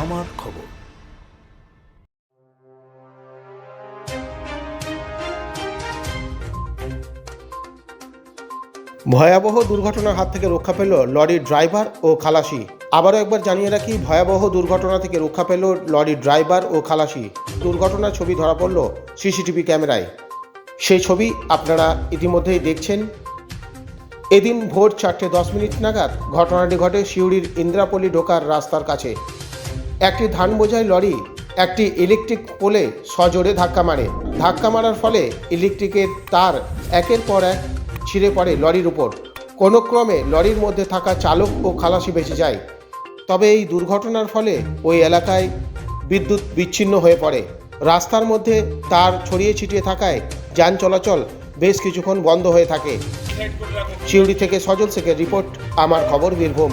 আমার খবর। ভয়াবহ দুর্ঘটনার হাত থেকে রক্ষা পেল লরির ড্রাইভার ও খালাসি। আবারও একবার জানিয়ে রাখি, ভয়াবহ দুর্ঘটনা থেকে রক্ষা পেল লরির ড্রাইভার ও খালাসি। দুর্ঘটনার ছবি ধরা পড়ল সিসিটিভি ক্যামেরায়। সেই ছবি আপনারা ইতিমধ্যেই দেখছেন। এদিন ভোর চারটে দশ মিনিট নাগাদ ঘটনাটি ঘটে সিউড়ির ইন্দ্রাপল্লী ঢোকার রাস্তার কাছে। একটি ধান বোঝাই লরি একটি ইলেকট্রিক পোলে সজোরে ধাক্কা মারে। ধাক্কা মারার ফলে ইলেকট্রিকের তার একের পর এক ছিঁড়ে পড়ে লরির উপর। কোনো ক্রমে লরির মধ্যে থাকা চালক ও খালাসি বেঁচে যায়। তবে এই দুর্ঘটনার ফলে ওই এলাকায় বিদ্যুৎ বিচ্ছিন্ন হয়ে পড়ে। রাস্তার মধ্যে তার ছড়িয়ে ছিটিয়ে থাকায় যান চলাচল বেশ কিছুক্ষণ বন্ধ হয়ে থাকে। শিউড়ি থেকে সজল শেখের রিপোর্ট, আমার খবর বীরভূম।